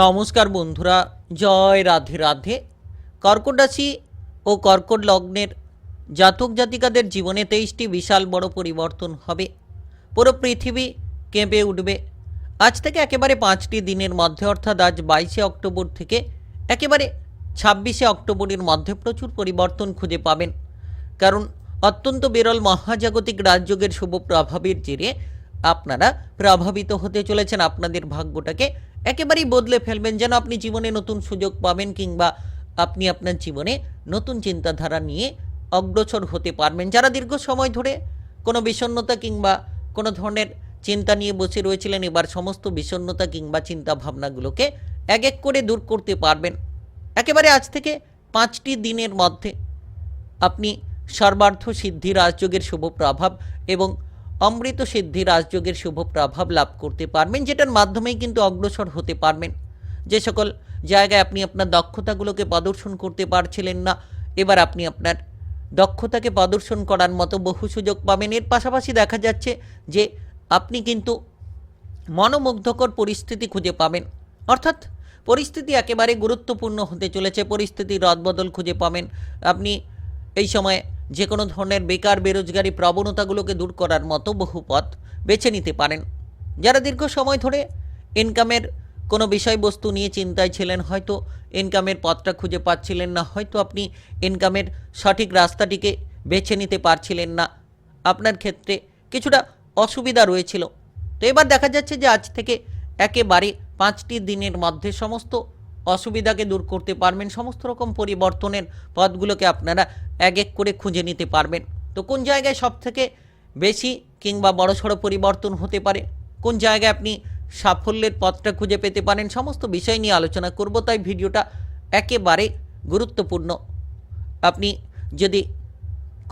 নমস্কার বন্ধুরা, জয় রাধে রাধে। কর্কট রাশি ও কর্কট লগ্নের জাতক জাতিকাদের জীবনে তেইশটি বিশাল বড় পরিবর্তন হবে। পুরো পৃথিবী কেঁপে উঠবে। আজ থেকে একেবারে পাঁচটি দিনের মধ্যে, অর্থাৎ আজ বাইশে অক্টোবর থেকে একেবারে ছাব্বিশে অক্টোবরের মধ্যে প্রচুর পরিবর্তন খুঁজে পাবেন। কারণ অত্যন্ত বিরল মহাজাগতিক রাজযোগের শুভ প্রভাবের জেরে আপনারা প্রভাবিত হতে চলেছেন। আপনাদের ভাগ্যটাকে একেবারেই বদলে ফেলবেন যেন আপনি জীবনে নতুন সুযোগ পাবেন কিংবা আপনি আপনার জীবনে নতুন চিন্তাধারা নিয়ে অগ্রসর হতে পারবেন। যারা দীর্ঘ সময় ধরে কোনো বিষণ্ণতা কিংবা কোনো ধরনের চিন্তা নিয়ে বসে রয়েছিলেন, এবার সমস্ত বিষণ্ণতা কিংবা চিন্তা ভাবনাগুলোকে এক এক করে দূর করতে পারবেন। একেবারে আজ থেকে পাঁচটি দিনের মধ্যে আপনি সর্বার্থ সিদ্ধি রাজযোগের শুভ প্রভাব এবং অমৃত সিদ্ধি রাজযোগের শুভ প্রভাব লাভ করতে পারবেন, যেটার মাধ্যমেই কিন্তু অগ্রসর হতে পারবেন। যে সকল জায়গায় আপনি আপনার দক্ষতাগুলোকে প্রদর্শন করতে পারছিলেন না, এবার আপনি আপনার দক্ষতাকে প্রদর্শন করার মতো বহু সুযোগ পাবেন। এর পাশাপাশি দেখা যাচ্ছে যে আপনি কিন্তু মনোমুগ্ধকর পরিস্থিতি খুঁজে পাবেন। অর্থাৎ পরিস্থিতি একেবারে গুরুত্বপূর্ণ হতে চলেছে, পরিস্থিতির রদবদল খুঁজে পাবেন। আপনি এই সময়ে যে কোনো ধরনের বেকার বেরোজগারি প্রবণতাগুলোকে দূর করার মতো বহু পথ বেছে নিতে পারেন। যারা দীর্ঘ সময় ধরে ইনকামের কোনো বিষয়বস্তু নিয়ে চিন্তায় ছিলেন, হয়তো ইনকামের পথটা খুঁজে পাচ্ছিলেন না, হয়তো আপনি ইনকামের সঠিক রাস্তাটিকে বেছে নিতে পারছিলেন না। আপনার ক্ষেত্রে কিছুটা অসুবিধা রয়েছিল। তো এবার দেখা যাচ্ছে যে আজ থেকে একেবারে পাঁচটি দিনের মধ্যে সমস্ত অসুবিধাকে দূর করতে পারবেন, সমস্ত রকম পরিবর্তনের পথগুলোকে আপনারা এক এক করে খুঁজে নিতে পারবেন। তো কোন জায়গায় সব থেকে বেশি কিংবা বড়সড় পরিবর্তন হতে পারে? কোন জায়গায় আপনি সাফল্যের পথটা খুঁজে পেতে পারেন? সমস্ত বিষয় নিয়ে আলোচনা করব, তাই ভিডিওটা একেবারে গুরুত্বপূর্ণ। আপনি যদি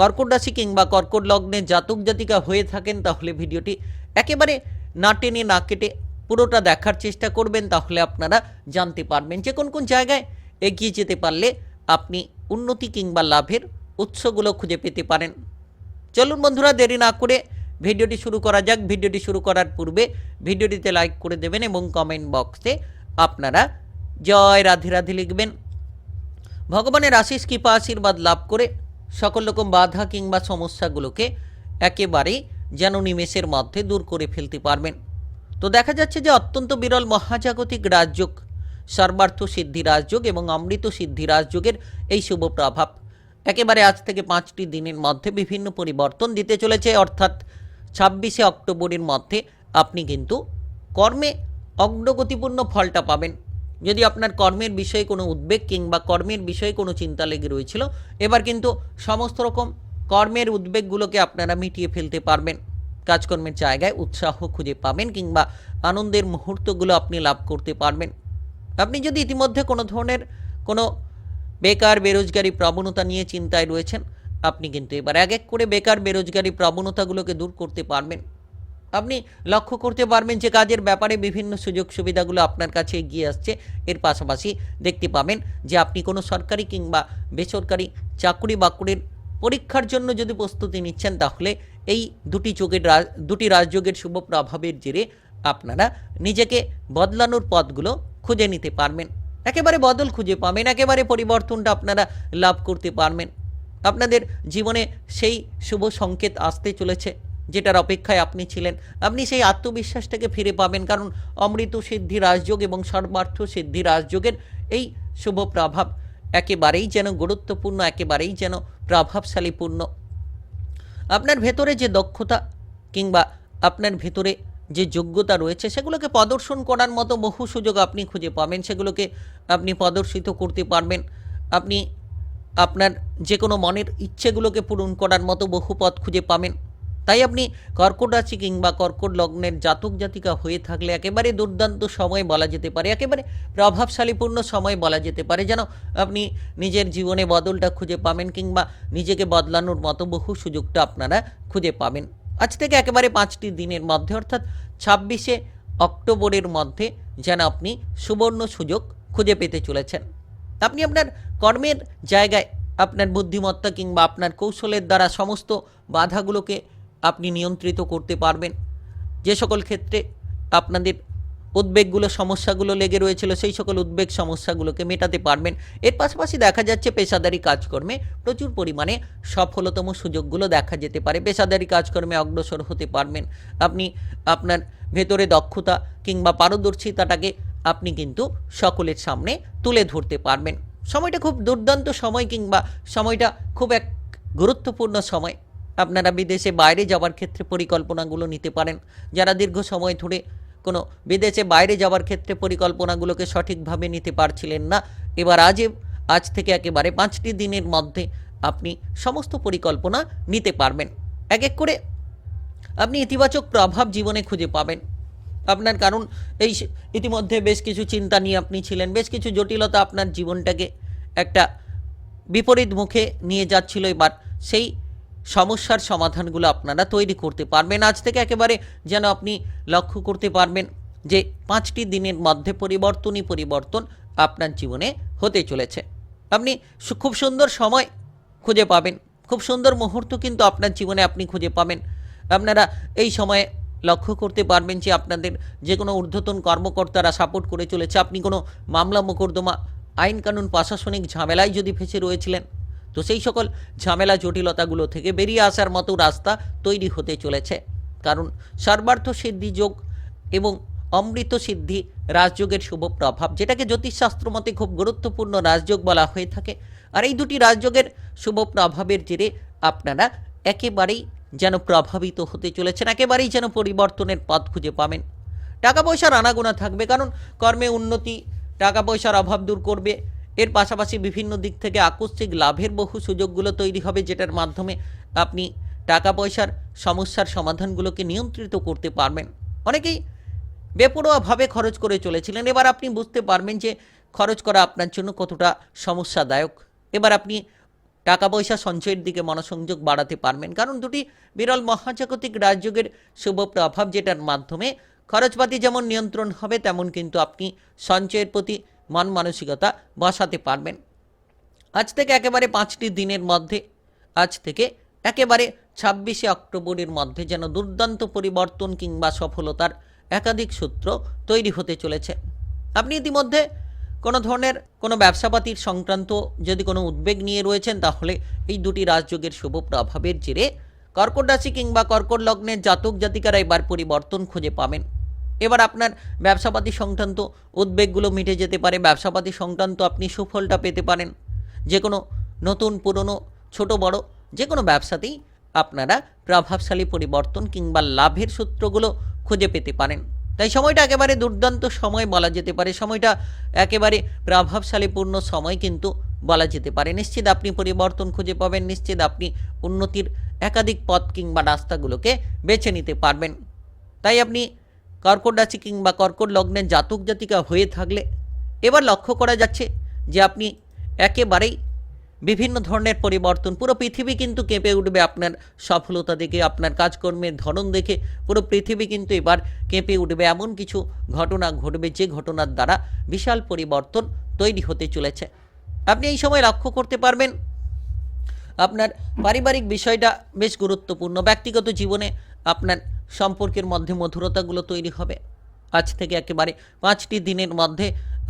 কর্কট রাশি কিংবা কর্কট লগ্নে জাতক জাতিকা হয়ে থাকেন, তাহলে ভিডিওটি একেবারে না টেনে না কেটে পুরোটা দেখার চেষ্টা করবেন, তাহলে আপনারা জানতে পারবেন যে কোন কোন জায়গায় এগিয়ে যেতে পারলে আপনি উন্নতি কিংবা লাভের উৎসগুলো খুঁজে পেতে পারেন। চলুন বন্ধুরা, দেরি না করে ভিডিওটি শুরু করা যাক। ভিডিওটি শুরু করার পূর্বে ভিডিওটিতে লাইক করে দেবেন এবং কমেন্ট বক্সে আপনারা জয় রাধে রাধে লিখবেন। ভগবানের আশিস কৃপা আশীর্বাদ লাভ করে সকল রকম বাধা কিংবা সমস্যাগুলোকে একেবারেই যেন নিমেষের মধ্যে দূর করে ফেলতে পারবেন। তো দেখা যাচ্ছে যে অত্যন্ত বিরল মহাজাগতিক রাজযোগ, সর্বার্থ সিদ্ধি রাজযোগ এবং অমৃত সিদ্ধি রাজযোগের এই শুভ প্রভাব। একেবারে আজ থেকে পাঁচটি দিনের মধ্যে বিভিন্ন পরিবর্তন দিতে চলেছে, অর্থাৎ ছাব্বিশে অক্টোবরের মধ্যে আপনি কিন্তু কর্মে অগ্রগতিপূর্ণ ফলটা পাবেন। যদি আপনার কর্মের বিষয়ে কোনো উদ্বেগ কিংবা কর্মের বিষয়ে কোনো চিন্তা লেগে রয়েছিল, এবার কিন্তু সমস্ত রকম কর্মের উদ্বেগগুলোকে আপনারা মিটিয়ে ফেলতে পারবেন। কাজকর্মের জায়গায় উৎসাহ খুঁজে পাবেন কিংবা আনন্দের মুহূর্তগুলো আপনি লাভ করতে পারবেন। আপনি যদি ইতিমধ্যে কোনো ধরনের কোনো বেকার বেরোজগারি প্রবণতা নিয়ে চিন্তায় রয়েছেন, আপনি কিন্তু এবার এক এক করে বেকার বেরোজগারি প্রবণতাগুলোকে দূর করতে পারবেন। আপনি লক্ষ্য করতে পারবেন যে কাজের ব্যাপারে বিভিন্ন সুযোগ সুবিধাগুলো আপনার কাছে এগিয়ে আসছে। এর পাশাপাশি দেখতে পাবেন যে আপনি কোনো সরকারি কিংবা বেসরকারি চাকরি বাকরির পরীক্ষার জন্য যদি প্রস্তুতি নিচ্ছেন, তাহলে এই দুটি যোগের দুটি রাজযোগের শুভ প্রভাবের জেরে আপনারা নিজেকে বদলানোর পথগুলো খুঁজে নিতে পারবেন। একেবারে বদল খুঁজে পাবেন, একেবারে পরিবর্তনটা আপনারা লাভ করতে পারবেন। আপনাদের জীবনে সেই শুভ সংকেত আসতে চলেছে, যেটার অপেক্ষায় আপনি ছিলেন। আপনি সেই আত্মবিশ্বাসটাকে ফিরে পাবেন, কারণ অমৃত সিদ্ধি রাজযোগ এবং সর্বার্থ সিদ্ধি রাজযোগের এই শুভ প্রভাব একেবারেই যেন গুরুত্বপূর্ণ, একেবারেই যেন প্রভাবশালীপূর্ণ। আপনার ভেতরে যে দক্ষতা কিংবা আপনার ভেতরে যে যোগ্যতা রয়েছে, সেগুলোকে প্রদর্শন করার মতো বহু সুযোগ আপনি খুঁজে পাবেন। সেগুলোকে আপনি প্রদর্শিত করতে পারবেন। আপনি আপনার যে কোনো মনের ইচ্ছেগুলোকে পূরণ করার মতো বহু পথ খুঁজে পাবেন। তাই আপনি কর্কট রাশি কিংবা কর্কট লগ্নের জাতক জাতিকা হয়ে থাকলে একেবারে দুর্দান্ত সময় বলা যেতে পারে, একেবারে প্রভাবশালীপূর্ণ সময় বলা যেতে পারে। যেন আপনি নিজের জীবনে বদলটা খুঁজে পাবেন কিংবা নিজেকে বদলানোর মতো বহু সুযোগটা আপনারা খুঁজে পাবেন। আজ থেকে একেবারে পাঁচটি দিনের মধ্যে, অর্থাৎ ছাব্বিশে অক্টোবরের মধ্যে যেন আপনি সুবর্ণ সুযোগ খুঁজে পেতে চলেছেন। আপনি আপনার কর্মের জায়গায় আপনার বুদ্ধিমত্তা কিংবা আপনার কৌশলের দ্বারা সমস্ত বাধাগুলোকে আপনি নিয়ন্ত্রিত করতে পারবেন। যে সকল ক্ষেত্রে আপনাদের উদ্বেগগুলো, সমস্যাগুলো লেগে রয়েছিল, সেই সকল উদ্বেগ, সমস্যাগুলোকে মেটাতে পারবেন। এর পাশাপাশি দেখা যাচ্ছে পেশাদারি কাজকর্মে প্রচুর পরিমাণে সফলতম সুযোগগুলো দেখা যেতে পারে। পেশাদারি কাজকর্মে অগ্রসর হতে পারবেন। আপনি আপনার ভেতরে দক্ষতা কিংবা পারদর্শিতাটাকে আপনি কিন্তু সকলের সামনে তুলে ধরতে পারবেন। সময়টা খুব দুর্দান্ত সময় কিংবা সময়টা খুব এক গুরুত্বপূর্ণ সময়। আপনারা বিদেশে বাইরে যাওয়ার ক্ষেত্রে পরিকল্পনাগুলো নিতে পারেন। যারা দীর্ঘ সময় ধরে কোনো বিদেশে বাইরে যাওয়ার ক্ষেত্রে পরিকল্পনাগুলোকে সঠিকভাবে নিতে পারছিলেন না, এবার আজ আজ থেকে একেবারে পাঁচটি দিনের মধ্যে আপনি সমস্ত পরিকল্পনা নিতে পারবেন। এক এক করে আপনি ইতিবাচক প্রভাব জীবনে খুঁজে পাবেন। আপনার কারণ এই ইতিমধ্যে বেশ কিছু চিন্তা নিয়ে আপনি ছিলেন, বেশ কিছু জটিলতা আপনার জীবনটাকে একটা বিপরীত মুখে নিয়ে যাচ্ছিল, এবার সেই সমস্যার সমাধানগুলো আপনারা তৈরি করতে পারবেন। আজ থেকে একেবারে যেন আপনি লক্ষ্য করতে পারবেন যে পাঁচটি দিনের মধ্যে পরিবর্তনই পরিবর্তন আপনার জীবনে হতে চলেছে। আপনি খুব সুন্দর সময় খুঁজে পাবেন। খুব সুন্দর মুহূর্ত কিন্তু আপনার জীবনে আপনি খুঁজে পাবেন। আপনারা এই সময়ে লক্ষ্য করতে পারবেন যে আপনাদের যে কোনো ঊর্ধ্বতন কর্মকর্তারা সাপোর্ট করে চলেছে। আপনি কোনো মামলা, মোকদ্দমা আইন কানুন প্রশাসনিক ঝামেলায় যদি ফেসে রয়েছিলেন তো সেই সকল ঝামেলা জটিলতাগুলো থেকে বেরিয়ে আসার মতো রাস্তা তৈরি হতে চলেছে। কারণ সর্বার্থ সিদ্ধি যোগ এবং অমৃত সিদ্ধি রাজযোগের শুভ প্রভাব, যেটাকে জ্যোতিষশাস্ত্র মতে খুব গুরুত্বপূর্ণ রাজযোগ বলা হয়ে থাকে। আর এই দুটি রাজযোগের শুভ প্রভাবের জেরে আপনারা একেবারেই যেন প্রভাবিত হতে চলেছেন, একেবারেই যেন পরিবর্তনের পথ খুঁজে পাবেন। টাকা পয়সার আনাগোনা থাকবে, কারণ কর্মে উন্নতি, টাকা পয়সার অভাব দূর করবে। এর পাশাপাশি বিভিন্ন দিক থেকে আকস্মিক লাভের বহু সুযোগগুলো তৈরি হবে যেটার মাধ্যমে আপনি টাকা পয়সার সমস্যার সমাধানগুলোকে নিয়ন্ত্রিত করতে পারবেন। অনেকেই বেপরোয়াভাবে খরচ করে চলেছিলেন। এবার আপনি বুঝতে পারবেন যে খরচ করা আপনার জন্য কতটা সমস্যাদায়ক। এবার আপনি টাকা পয়সা সঞ্চয়ের দিকে মনোসংযোগ বাড়াতে পারবেন। কারণ দুটি বিরল মহাজাগতিক রাজযোগের শুভ প্রভাব যেটার মাধ্যমে খরচপাতি যেমন নিয়ন্ত্রণ হবে, তেমন কিন্তু আপনি সঞ্চয়ের প্রতি মন মানসিকতা বসাতে পারবেন। আজ থেকে একেবারে পাঁচটি দিনের মধ্যে, আজ থেকে একেবারে ছাব্বিশে অক্টোবরের মধ্যে যেন দুর্দান্ত পরিবর্তন কিংবা সফলতার একাধিক সূত্র তৈরি হতে চলেছে। আপনি ইতিমধ্যে কোনো ধরনের কোনো ব্যবসাপাতির সংক্রান্ত যদি কোনো উদ্বেগ নিয়ে রয়েছেন, তাহলে এই দুটি রাজযোগের শুভ প্রভাবের জেরে কর্কট রাশি কিংবা কর্কট লগ্নের জাতক জাতিকারা এবার পরিবর্তন খুঁজে পাবেন। এবার আপনার ব্যবসাপাতি সংক্রান্ত উদ্বেগগুলো মিটে যেতে পারে, ব্যবসাপাতি সংক্রান্ত আপনি সুফলটা পেতে পারেন। যে কোনো নতুন, পুরনো, ছোট, বড় যে কোনো ব্যবসাতেই আপনারা প্রভাবশালী পরিবর্তন কিংবা লাভের সূত্রগুলো খুঁজে পেতে পারেন। তাই সময়টা একেবারে দুর্দান্ত সময় বলা যেতে পারে। সময়টা একেবারে প্রভাবশালীপূর্ণ সময় কিন্তু বলা যেতে পারে। নিশ্চিত আপনি পরিবর্তন খুঁজে পাবেন, নিশ্চিত আপনি উন্নতির একাধিক পথ কিংবা রাস্তাগুলোকে বেছে নিতে পারবেন। তাই আপনি কর্কট রাশি কিংবা কর্কট লগ্নের জাতক জাতিকা হয়ে থাকলে এবার লক্ষ্য করা যাচ্ছে যে আপনি একেবারেই বিভিন্ন ধরনের পরিবর্তন, পুরো পৃথিবী কিন্তু কেঁপে উঠবে আপনার সফলতা দেখে, আপনার কাজকর্মের ধরন দেখে, পুরো পৃথিবী কিন্তু এবার কেঁপে উঠবে। এমন কিছু ঘটনা ঘটবে যে ঘটনার দ্বারা বিশাল পরিবর্তন তৈরি হতে চলেছে। আপনি এই সময় লক্ষ্য করতে পারবেন, আপনার পারিবারিক বিষয়টা বেশ গুরুত্বপূর্ণ। ব্যক্তিগত জীবনে আপনার সম্পর্কের মধ্যে মধুরতাগুলো তৈরি হবে। আজ থেকে একেবারে পাঁচটি দিনের মধ্যে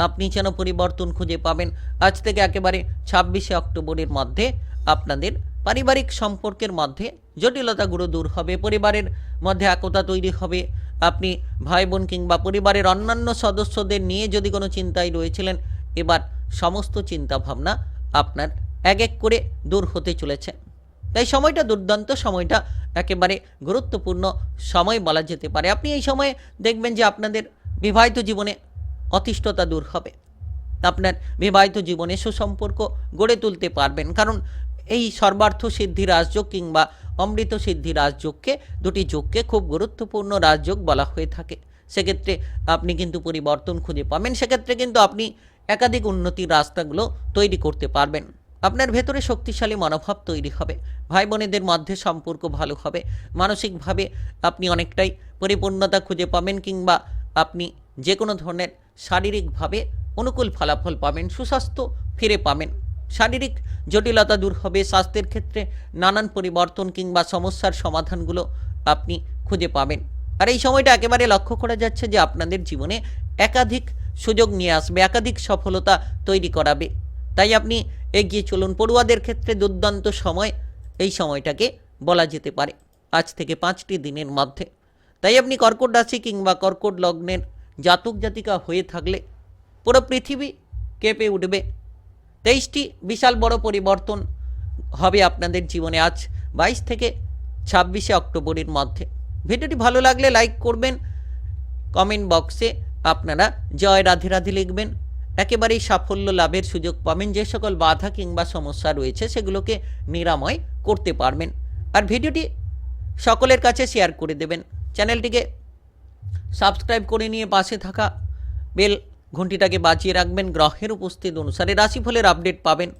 আপনি যেন পরিবর্তন খুঁজে পাবেন। আজ থেকে একেবারে ছাব্বিশে অক্টোবরের মধ্যে আপনাদের পারিবারিক সম্পর্কের মধ্যে জটিলতাগুলো দূর হবে, পরিবারের মধ্যে একতা তৈরি হবে। আপনি ভাই বোন কিংবা পরিবারের অন্যান্য সদস্যদের নিয়ে যদি কোনো চিন্তায় রয়েছিলেন, এবার সমস্ত চিন্তা ভাবনা আপনার এক এক করে দূর হতে চলেছে। তাই সময়টা দুর্দান্ত, সময়টা একেবারে গুরুত্বপূর্ণ সময় বলা যেতে পারে। আপনি এই সময়ে দেখবেন যে আপনাদের বিবাহিত জীবনে অতিষ্ঠতা দূর হবে। আপনার বিবাহিত জীবনে সুসম্পর্ক গড়ে তুলতে পারবেন। কারণ এই সর্বার্থ সিদ্ধি রাজযোগ কিংবা অমৃত সিদ্ধি রাজযোগকে, দুটি যোগকে খুব গুরুত্বপূর্ণ রাজযোগ বলা হয়ে থাকে। সেক্ষেত্রে আপনি কিন্তু পরিবর্তন খুঁজে পাবেন। সেক্ষেত্রে কিন্তু আপনি একাধিক উন্নতির রাস্তাগুলো তৈরি করতে পারবেন। আপনার ভেতরে শক্তিশালী মনোভাব তৈরি হবে। ভাই বোনেদের মধ্যে সম্পর্ক ভালো হবে। মানসিকভাবে আপনি অনেকটাই পরিপূর্ণতা খুঁজে পাবেন কিংবা আপনি যে কোনো ধরনের শারীরিকভাবে অনুকূল ফলাফল পাবেন, সুস্বাস্থ্য ফিরে পাবেন। শারীরিক জটিলতা দূর হবে, স্বাস্থ্যের ক্ষেত্রে নানান পরিবর্তন কিংবা সমস্যার সমাধানগুলো আপনি খুঁজে পাবেন। আর এই সময়টা একেবারে লক্ষ্য করা যাচ্ছে যে আপনাদের জীবনে একাধিক সুযোগ নিয়ে আসবে, একাধিক সফলতা তৈরি করাবে। তাই আপনি এগিয়ে চলুন। পড়ুয়াদের ক্ষেত্রে দুর্দান্ত সময় এই সময়টাকে বলা যেতে পারে। আজ থেকে পাঁচটি দিনের মধ্যে। তাই আপনি কর্কট রাশি কিংবা কর্কট লগ্নের জাতক জাতিকা হয়ে থাকলে পুরো পৃথিবী কেঁপে উঠবে। তেইশটি বিশাল বড় পরিবর্তন হবে আপনাদের জীবনে আজ, বাইশ থেকে ছাব্বিশে অক্টোবরের মধ্যে। ভিডিওটি ভালো লাগলে লাইক করবেন। কমেন্ট বক্সে আপনারা জয় রাধে রাধে লিখবেন। একেবারেই সাফল্য লাভের সুযোগ পাবেন যে সকল বাধা কিংবা সমস্যা রয়েছে সেগুলোকে নিরাময় করতে পারবেন। আর ভিডিওটি সকলের কাছে শেয়ার করে দেবেন। চ্যানেলটিকে সাবস্ক্রাইব করে নিয়ে পাশে থাকা বেল ঘন্টিটাকে বাঁচিয়ে রাখবেন। গ্রহের উপস্থিত অনুসারে রাশিফলের আপডেট পাবেন।